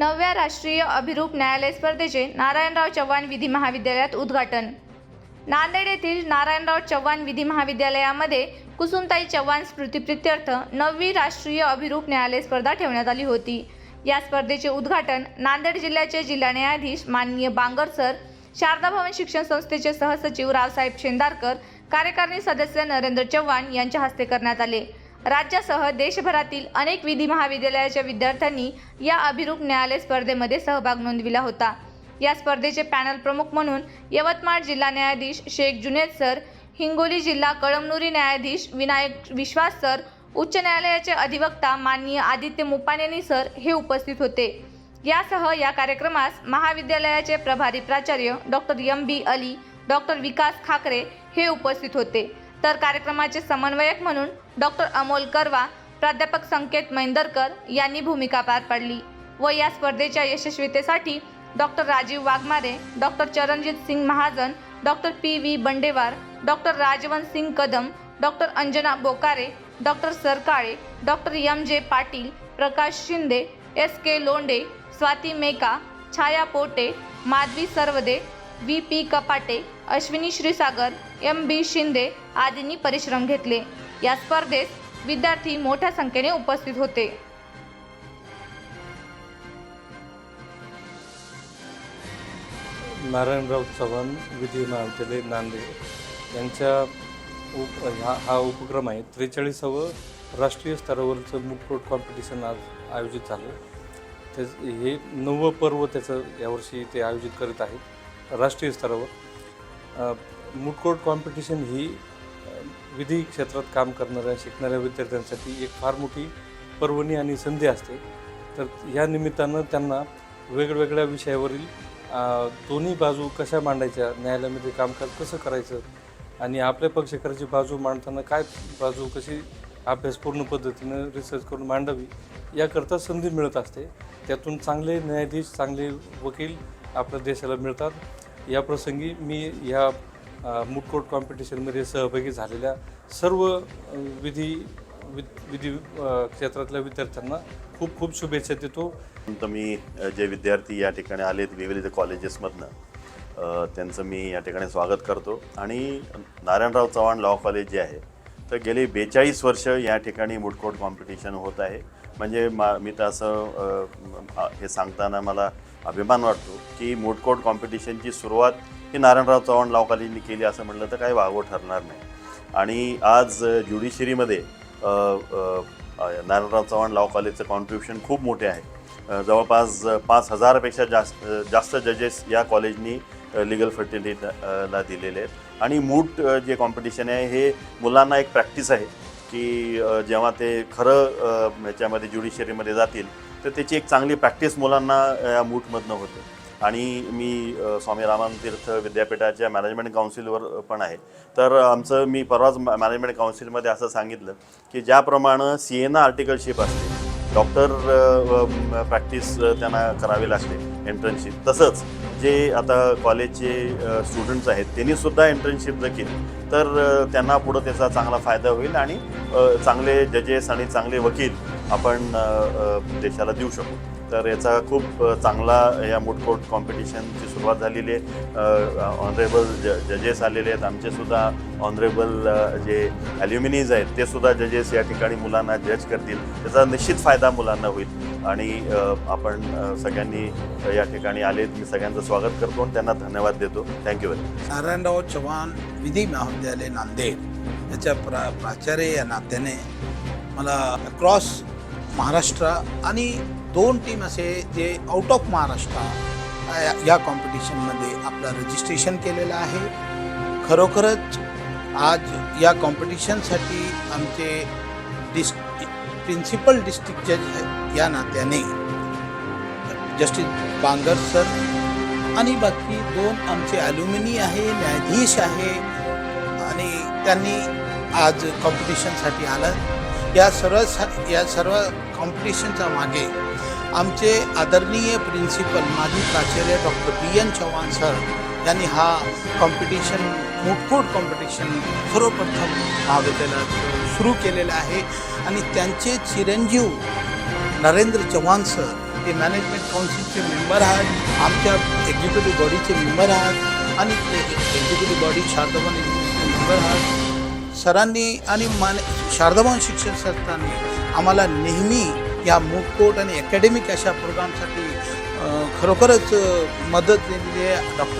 नवव्या राष्ट्रीय अभिरूप न्यायालय स्पर्धेचे नारायणराव चव्हाण विधी महाविद्यालयात उद्घाटन. नांदेड येथील नारायणराव चव्हाण विधी महाविद्यालयामध्ये कुसुमताई चव्हाण स्मृतिप्रित्यर्थ नववी राष्ट्रीय अभिरूप न्यायालय स्पर्धा ठेवण्यात आली होती. या स्पर्धेचे उद्घाटन नांदेड जिल्ह्याचे जिल्हा न्यायाधीश माननीय बांगर सर शारदा भवन शिक्षण संस्थेचे सहसचिव रावसाहेब शेंदारकर कार्यकारिणी सदस्य नरेंद्र चव्हाण यांच्या हस्ते करण्यात आले. राज्यासह देशभरातील अनेक विधी महाविद्यालयाच्या विद्यार्थ्यांनी या अभिरूप न्यायालय स्पर्धेमध्ये सहभाग नोंदविला होता. या स्पर्धेचे पॅनल प्रमुख म्हणून यवतमाळ जिल्हा न्यायाधीश शेख जुनेद सर हिंगोली जिल्हा कळमनुरी न्यायाधीश विनायक विश्वास सर उच्च न्यायालयाचे अधिवक्ता माननीय आदित्य मुपानेनी सर हे उपस्थित होते. यासह या कार्यक्रमास महाविद्यालयाचे प्रभारी प्राचार्य doctor M B Ali doctor Vikas Khakre हे उपस्थित होते. तर कार्यक्रमाचे समन्वयक म्हणून डॉक्टर अमोल करवा प्राध्यापक संकेत मैंदरकर यांनी भूमिका पार पाडली व या स्पर्धेच्या यशस्वीतेसाठी doctor Rajiv Waghmare doctor Charanjit Singh Mahajan doctor P V Bandewar doctor Rajwant Singh Kadam doctor Anjana Bokare doctor Sarkale doctor M J Patil Prakash Shinde S K Londe Swati Meka Chhaya Pote Madhavi Sarvade V. P. Kapate Ashwini Shrisagar M. B. Shinde आदींनी परिश्रम घेतले. या स्पर्धेत विद्यार्थी मोठ्या संख्येने उपस्थित होते. नारायणराव चव्हाण विधी महाविद्यालय नांदेड. यांच्या उप हा हा उपक्रम आहे. त्रेचाळीसावं राष्ट्रीय स्तरावरचं मूक कॉम्पिटिशन आज आयोजित झालं. ते हे नववं पर्व त्याचं यावर्षी ते आयोजित करीत आहेत. राष्ट्रीय स्तरावर. मूक कॉम्पिटिशन ही विधी क्षेत्रात काम करणाऱ्या शिकणाऱ्या विद्यार्थ्यांसाठी एक फार मोठी पर्वणी आणि संधी असते. तर ह्या निमित्तानं त्यांना वेगवेगळ्या विषयावरील दोन्ही बाजू कशा मांडायच्या न्यायालयामध्ये कामकाज कसं करायचं आणि आपल्या पक्षकाराची बाजू मांडताना काय बाजू कशी अभ्यासपूर्ण पद्धतीनं रिसर्च करून मांडावी याकरता संधी मिळत असते. त्यातून चांगले न्यायाधीश चांगले वकील आपल्या देशाला मिळतात. या प्रसंगी मी या मुटकोट कॉम्पिटिशनमध्ये सहभागी झालेल्या सर्व विधी विद विधी क्षेत्रातल्या विद्यार्थ्यांना खूप खूप शुभेच्छा देतो. मी जे विद्यार्थी या ठिकाणी आलेत विविध कॉलेजेसमधनं त्यांचं मी या ठिकाणी स्वागत करतो. आणि नारायणराव चव्हाण लॉ कॉलेज जे आहे तर गेली बेचाळीस वर्ष या ठिकाणी मुटकोट कॉम्पिटिशन होत आहे. म्हणजे मा मी तर असं हे सांगताना मला अभिमान वाटतो की मुडकोट कॉम्पिटिशनची सुरुवात ही नारायणराव चव्हाण लावकालींनी कॉलेजनी केली असं म्हटलं तर काही वागवं ठरणार नाही. आणि आज ज्युडिशरीमध्ये नारायणराव चव्हाण लॉ कॉलेजचं कॉन्ट्रीब्युशन खूप मोठे आहे. जवळपास पाच हजारापेक्षा जास्त जास्त जजेस या कॉलेजनी लिगल फर्टिलिटीला दिलेले आहेत. आणि मूट जे कॉम्पिटिशन आहे हे मुलांना एक प्रॅक्टिस आहे की जेव्हा ते खरं ह्याच्यामध्ये ज्युडिशरीमध्ये जातील तर त्याची एक चांगली प्रॅक्टिस मुलांना या मूटमधनं होते. आणि मी स्वामी रामान तीर्थ विद्यापीठाच्या मॅनेजमेंट काउन्सिलवर पण आहे. तर आमचं मी परवाच मॅनेजमेंट काउन्सिलमध्ये असं सांगितलं की ज्याप्रमाणे सी एना आर्टिकलशिप असते डॉक्टर प्रॅक्टिस त्यांना करावी लागते एंट्रनशिप तसंच जे आता कॉलेजचे स्टुडंट्स आहेत त्यांनीसुद्धा एंट्रनशिप जर केली तर त्यांना पुढं त्याचा चांगला फायदा होईल आणि चांगले जजेस आणि चांगले वकील आपण देशाला देऊ शकू. तर याचा खूप चांगला या मुठकोट कॉम्पिटिशनची सुरुवात झालेली आहे. ऑनरेबल ज जजेस आलेले आहेत. आमचेसुद्धा ऑनरेबल जे ॲल्युमिनीज आहेत ते सुद्धा जजेस या ठिकाणी मुलांना जज करतील. त्याचा निश्चित फायदा मुलांना होईल. आणि आपण सगळ्यांनी या ठिकाणी आले. मी सगळ्यांचं स्वागत करतो आणि त्यांना धन्यवाद देतो. Thank you very much Narayanrao Chavan विधी महाविद्यालय नांदेड. याच्या प्रा प्राचार्य या नात्याने मला अक्रॉस महाराष्ट्र आणि दोन टीम असे जे आउट ऑफ महाराष्ट्र या- या कॉम्पिटिशनमध्ये आपलं रजिस्ट्रेशन केलेलं आहे. खरोखरच आज या कॉम्पिटिशनसाठी आमचे डिस् प्रिन्सिपल डिस्ट्रिक्ट जज या नात्याने जस्टिस बांगर सर आणि बाकी दोन आमचे ॲल्युमिनी आहे न्यायाधीश आहे आणि त्यांनी आज कॉम्पिटिशनसाठी आलं. या सर्व या सर्व कॉम्पिटिशनच्या मागे आमचे आदरणीय प्रिन्सिपल माजी प्राचार्य doctor B N Chavan sir यांनी हा कॉम्पिटिशन मुठफूट कॉम्पिटिशन सर्वप्रथम महाविद्यालयात सुरू केलेलं आहे. आणि त्यांचे चिरंजीव नरेंद्र चव्हाण सर हे मॅनेजमेंट काउन्सिलचे मेंबर आहेत. आमच्या एक्झिक्युटिव्ह बॉडीचे मेंबर आहेत. आणि ते executive body Sharadavan executive member आहेत. सरांनी आणि मान शारदावन शिक्षण संस्थांनी आम्हाला नेहमी या मुकोट आणि अकॅडमिक अशा प्रोग्रामसाठी खरोखरच मदत दिलेली आहे. डॉक्टर